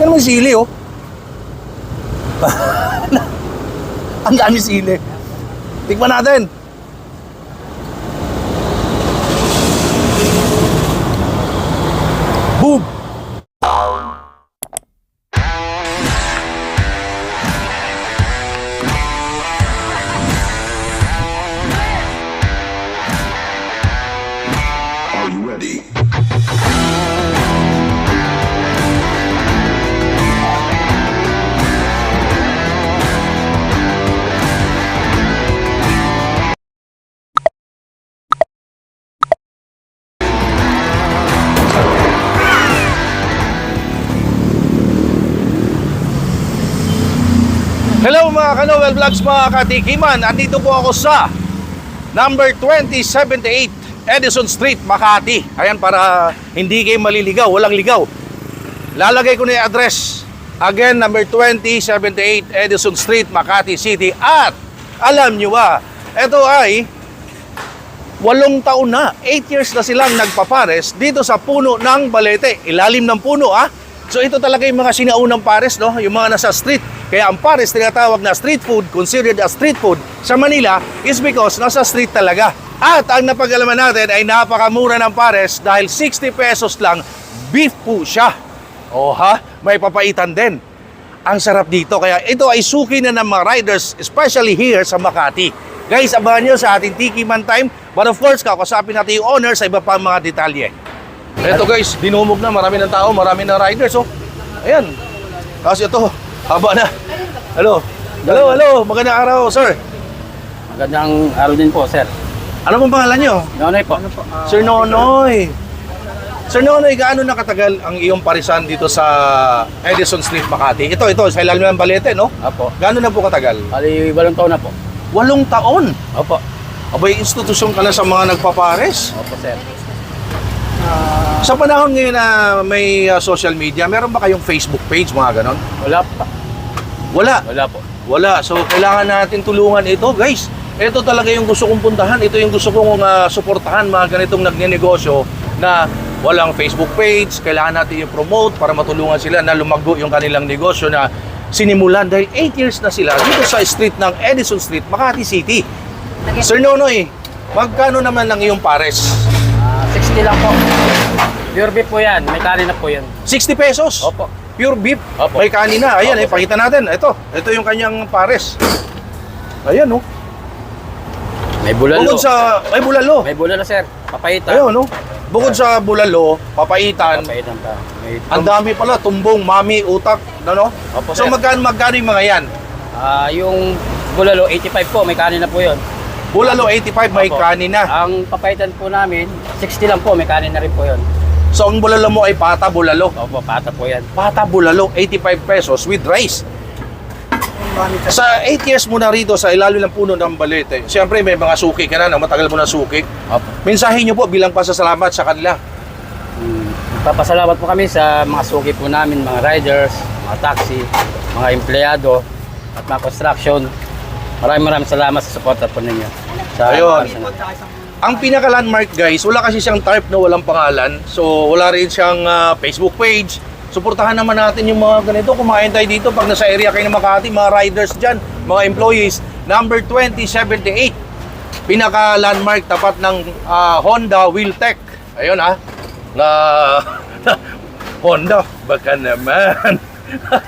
Yan naman sili, oh. Ang dami sili. Tikman natin. Hello mga Kanowel Vlogs mga katikiman. Andito po ako sa number 2078 Edison Street, Makati. Ayan para hindi kayo maliligaw, walang ligaw. Lalagay ko na yung address. Again, number 2078 Edison Street, Makati City. At alam nyo ba, ito ay walong taon na, 8 years na silang nagpapares dito sa puno ng Balete. Ilalim ng puno ah. So ito talaga yung mga sinaunang pares, no? Yung mga nasa street. Kaya ang pares tinatawag na street food, considered as street food sa Manila is because nasa street talaga. At ang napagalaman natin ay napakamura ng pares dahil 60 pesos lang beef po siya. O ha, may papaitan din. Ang sarap dito. Kaya ito ay suki na ng mga riders, especially here sa Makati. Guys, abangan nyo sa ating Tiki Man Time. But of course, kakasapin natin yung owner sa iba pang mga detalye. Ito guys, dinumog na. Marami ng tao, marami ng riders. Oh. Ayan. Kasi ito, haba na. Hello. Hello, hello. Magandang araw, sir. Magandang araw din po, sir. Ano pong pangalan nyo? Nonoy po. Sir Nonoy. Sir Nonoy, gaano na katagal ang iyong parisan dito sa Edison Street, Makati? Ito, ito, sa ilalim ng Balete, no? Opo. Gaano na po katagal? Bali, walong taon na po. Walong taon. Opo. Abay, institusyon ka na sa mga nagpapares. Opo, sir. Sa panahon ngayon na may uh, social media, meron ba kayong Facebook page, mga ganon? Wala pa. Wala. Wala po. Wala. So, kailangan natin tulungan ito, guys. Ito talaga yung gusto kong puntahan. Ito yung gusto kong uh, suportahan mga ganitong nagnenegosyo na walang Facebook page. Kailangan natin yung promote para matulungan sila na lumago yung kanilang negosyo na sinimulan dahil 8 years na sila dito sa street ng Edison Street, Makati City. Sir Nonoy, magkano naman lang yung pares? Ah, 60 lang po. Pure beef po yan. May kanin na po yan. 60 pesos. Opo. Pure beef. Opo. May kanina. Ayan, Opo, eh, pakita natin. Ito. Ito yung kanyang pares. Ayan, oh. May bulalo. Bukod sa... May bulalo. May bulalo, sir. Papayita. Ayun, no? Bukod sa bulalo, papaitan, Papaitan pa. May ang dami pala, tumbong, mami, utak, ano? Opo, So sir. magkano magkano yung mga yan? Ah, yung bulalo, 85 po. May kanin na po yun. Bulalo 85 may Opo. kanina. Ang papaitan po namin, 60 lang po. May kanin na rin po yun. So ang bulalo mo ay pata bulalo. Opo, pata po yan. Pata bulalo 85 pesos with rice. Sa 8 years mo na rito sa ilalim ng puno ng balete, siyempre may mga suki ka na, no? matagal mo na suki. Opo. Mensahe niyo po bilang pasasalamat sa kanila. Mm, Papasalamat po kami sa mga suki po namin, mga riders, mga taxi, mga empleyado, at mga construction. Maraming maraming salamat sa suporta po ninyo. Sa Ayun. Ang pinaka-landmark guys, wala kasi siyang tarp na walang pangalan. So wala rin siyang ah, Facebook page. Suportahan naman natin yung mga ganito. Kumain tayo dito pag nasa area kayo ng Makati, mga riders dyan, mga employees. Number 2078. Pinaka-landmark tapat ng ah, Honda Wheeltech. Ayun ah. Na Honda, baka naman.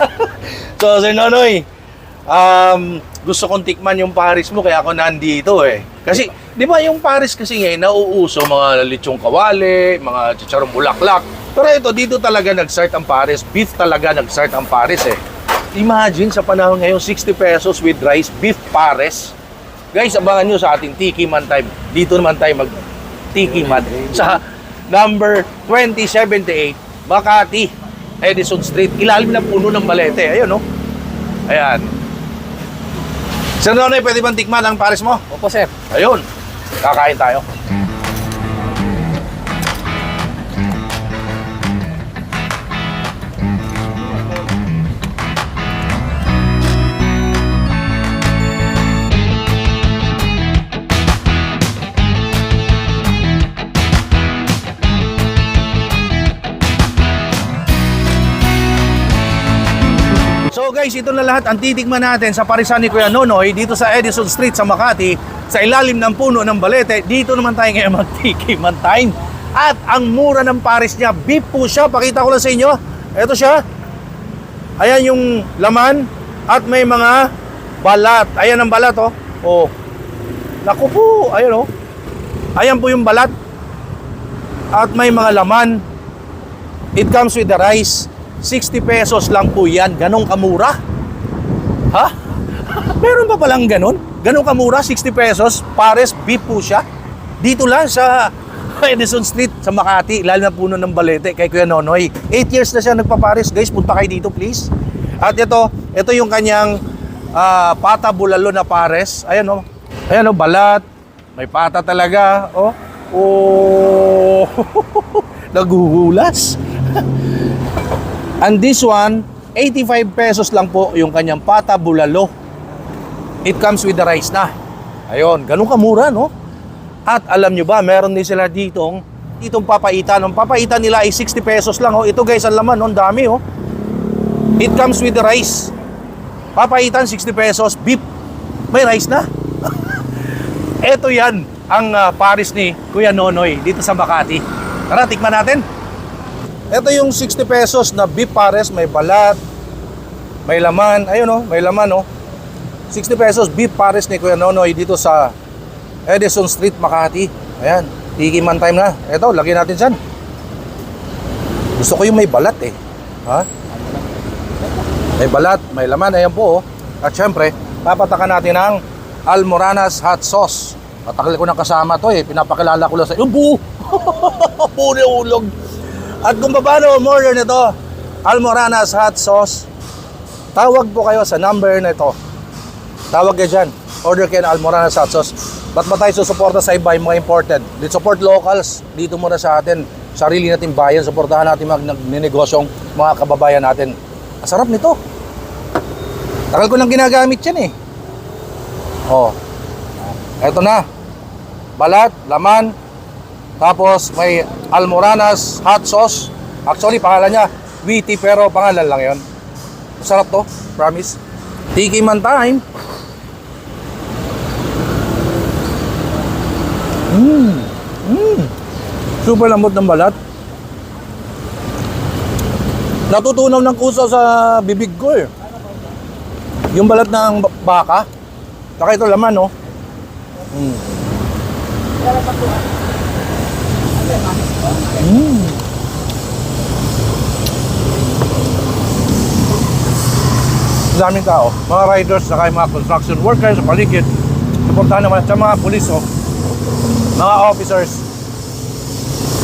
so, Sir Nonoy, um, gusto kong tikman yung Paris mo kaya ako nandito eh. Kasi, di ba yung Paris kasi ngayon, nauuso mga lechong kawali, mga chicharong bulaklak. Pero ito, dito talaga nag-start ang Paris. Beef talaga nag-start ang Paris eh. Imagine sa panahon ngayon, 60 pesos with rice, beef Paris. Guys, abangan nyo sa ating Tiki Man Time. Dito naman tayo mag Tiki Man sa number 2078 Makati, Edison Street. Ilalim ng puno ng balete. Ayun, no? Ayan. Sir Nonoy, pwede bang tikman ang Paris mo? Opo, sir. Ayun. Kakain tayo. Guys, ito na lahat ang titikman natin sa parisan ni Kuya Nonoy dito sa Edison Street sa Makati sa ilalim ng puno ng Balete. Dito naman tayo ngayon magtikiman time. At ang mura ng pares niya, beef po siya. Pakita ko lang sa inyo. Ito siya. Ayan yung laman at may mga balat. Ayan ang balat oh. Oh. Naku po, ayan oh. Ayan po yung balat. At may mga laman. It comes with the rice. 60 pesos lang po yan. Ganong kamura. Ha? Meron pa palang ganon? Ganong kamura, 60 pesos. Pares, beef po siya. Dito lang sa Edison Street sa Makati. Lalo na puno ng balete kay Kuya Nonoy. 8 years na siya nagpapares. Guys, punta kayo dito please. At ito, ito yung kanyang ah, pata bulalo na pares. Ayan o. Ayan o, balat. May pata talaga. Oh. Oh. Naguhulas. And this one, 85 pesos lang po yung kanyang pata bulalo. It comes with the rice na. Ayun, ganun kamura, no? At alam nyo ba, meron din sila ditong ditong papaitan. Ang papaitan nila ay 60 pesos lang. Oh. Ito guys, ang laman, ang dami. Oh. It comes with the rice. Papaitan, 60 pesos. Beef. May rice na. Ito yan, ang ah, Paris ni Kuya Nonoy dito sa Makati. Tara, tikman natin. Ito yung 60 pesos na beef pares, may balat, may laman, ayun oh, may laman oh. 60 pesos beef pares ni Kuya Nonoy dito sa Edison Street, Makati. Ayan, tikiman time na. Ito, lagyan natin dyan. Gusto ko yung may balat eh. Ha? May balat, may laman, ayan po oh. At syempre, papatakan natin ang Almoranas Hot Sauce. Patakal ko ng kasama to eh, pinapakilala ko lang sa... Yung buo! na ulog! At kung paano umorder nito, Almoranas Hot Sauce, tawag po kayo sa number na ito. Tawag kayo dyan. Order kayo ng Almoranas Hot Sauce. Ba't ba tayo susuporta sa iba yung mga imported? Let's support locals. Dito muna sa atin. Sarili natin bayan. Suportahan natin mga nagnegosyong mga kababayan natin. Ang sarap nito. Tagal ko nang ginagamit yan eh. Oh. Eto na. Balat, laman, tapos may Almoranas hot sauce. Actually, pangalan niya Witty pero pangalan lang yon. Masarap to, promise. Tiki man time. Mmm. Mmm. Super lambot ng balat. Natutunaw ng kusa sa bibig ko eh. Yung balat ng ba- baka. Saka ito laman, no? Mm. Mm. Daming tao, mga riders, saka mga construction workers sa paligid. Suportahan naman sa mga pulis, oh. mga officers.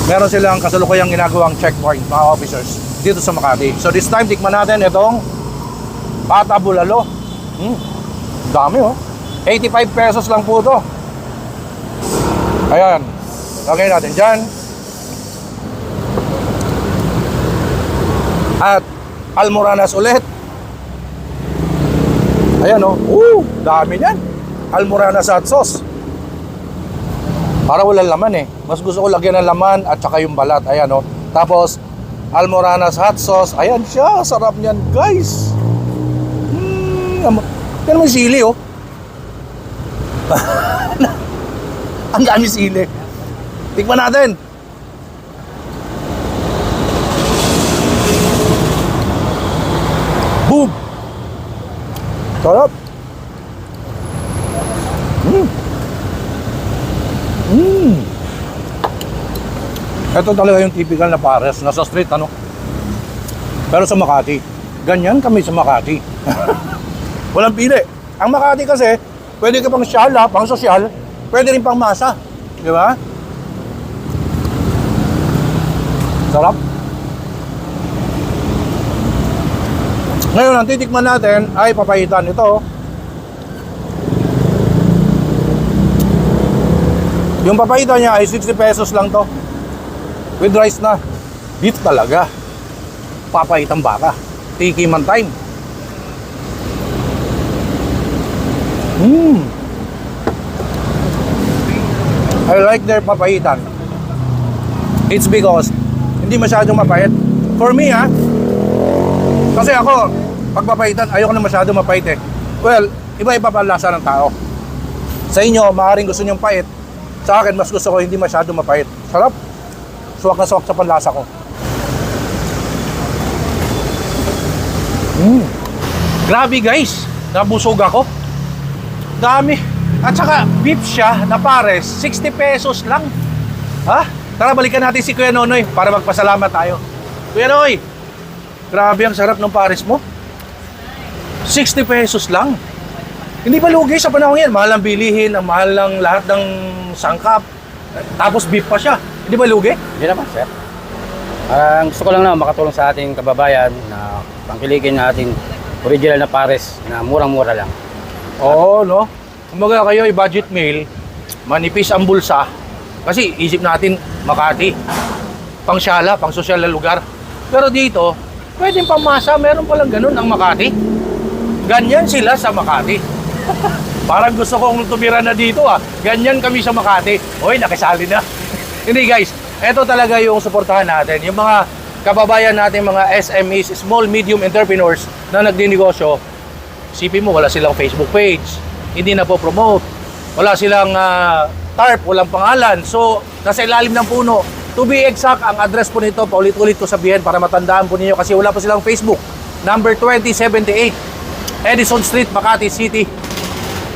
Meron silang kasalukuyang ginagawang checkpoint, mga officers, dito sa Makati. So this time, tikman natin itong Pata Bulalo. Hmm. Dami, oh. 85 pesos lang po to. Ayan. Lagay natin dyan. At Almoranas ulit. Ayan o. Oh. Uh, dami niyan. Almoranas hot sauce. Para walang laman eh. Mas gusto ko lagyan ng laman at saka yung balat. Ayan o. Tapos, Almoranas hot sauce. Ayan siya. Sarap niyan guys. Hmm. Yan yung sili oh. Ang dami sili. Tikman natin. Boom! Sarap. Mm. Mm. Ito talaga yung typical na pares. Nasa street, ano? Pero sa Makati. Ganyan kami sa Makati. Walang pili. Ang Makati kasi, pwede ka pang shala, pang sosyal, pwede rin pang masa. Di ba? Sarap. Ngayon, ang titikman natin ay papayitan. Ito. Yung papayitan niya ay 60 pesos lang to. With rice na. Beef talaga. Papayitang baka. Tiki man time. Mmm. I like their papayitan. It's because hindi masyadong mapait. For me ha, kasi ako, pagpapaitan, ayoko na masyado mapait eh. Well, iba-iba pa lasa ng tao. Sa inyo, maaaring gusto nyong pait. Sa akin, mas gusto ko hindi masyado mapait. Sarap. Suwak na suwak sa panlasa ko. Mm. Grabe guys, nabusog ako. Dami. At saka beef siya na pares, 60 pesos lang. Ha? Tara balikan natin si Kuya Nonoy para magpasalamat tayo. Kuya Noy, grabe ang sarap ng pares mo. 60 pesos lang. Hindi ba lugi sa panahon yan? Mahal ang bilihin, ang mahal ng lahat ng sangkap. Tapos beef pa siya. Hindi ba lugi? Hindi naman, sir. Ang gusto ko lang na makatulong sa ating kababayan na pangkiligin natin original na pares na murang-mura lang. Oo, no? Kumbaga kayo ay budget meal, manipis ang bulsa. Kasi isip natin Makati. Pang syala, pang sosyal na lugar. Pero dito, pwedeng pamasa, meron palang ganun ang Makati. Ganyan sila sa Makati. Parang gusto kong tumira na dito ah. Ganyan kami sa Makati. Hoy, nakisali na. Hindi guys, eto talaga yung suportahan natin. Yung mga kababayan natin, mga SMEs, small, medium entrepreneurs na nagdinegosyo, Isipin mo, wala silang Facebook page, hindi na po promote, wala silang ah, tarp, walang pangalan. So, nasa ilalim ng puno. To be exact, ang address po nito, paulit-ulit ko sabihin para matandaan po ninyo kasi wala po silang Facebook. Number 2078, Edison Street, Makati City.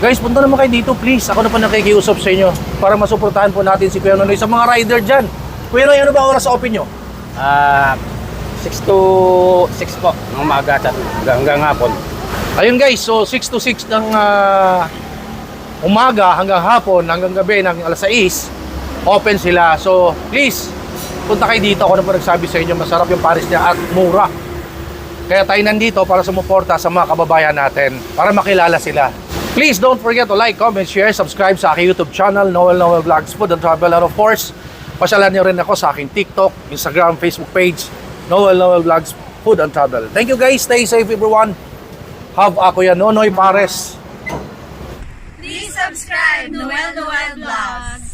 Guys, punta naman kayo dito, please. Ako na po nakikiusap sa inyo para masuportahan po natin si Kuya Nonoy sa mga rider dyan. Kuya Nonoy, ano ba oras sa open nyo? Ah, 6 to 6 po ng umaga at hanggang, hapon. Ayun guys, so 6 to 6 ng ah, umaga hanggang hapon, hanggang gabi ng alas 6, open sila. So please, punta kayo dito. Ako na po nagsabi sa inyo, masarap yung Paris niya at mura. Kaya tayo nandito para sumuporta sa mga kababayan natin, para makilala sila. Please don't forget to like, comment, share, subscribe sa aking YouTube channel, Noel Noel Vlogs Food and Travel. And of course, pasyalan niyo rin ako sa aking TikTok, Instagram, Facebook page, Noel Noel Vlogs Food and Travel. Thank you guys. Stay safe everyone. Have ako yan, Nonoy Pares. Subscribe Noel Noel Vlogs.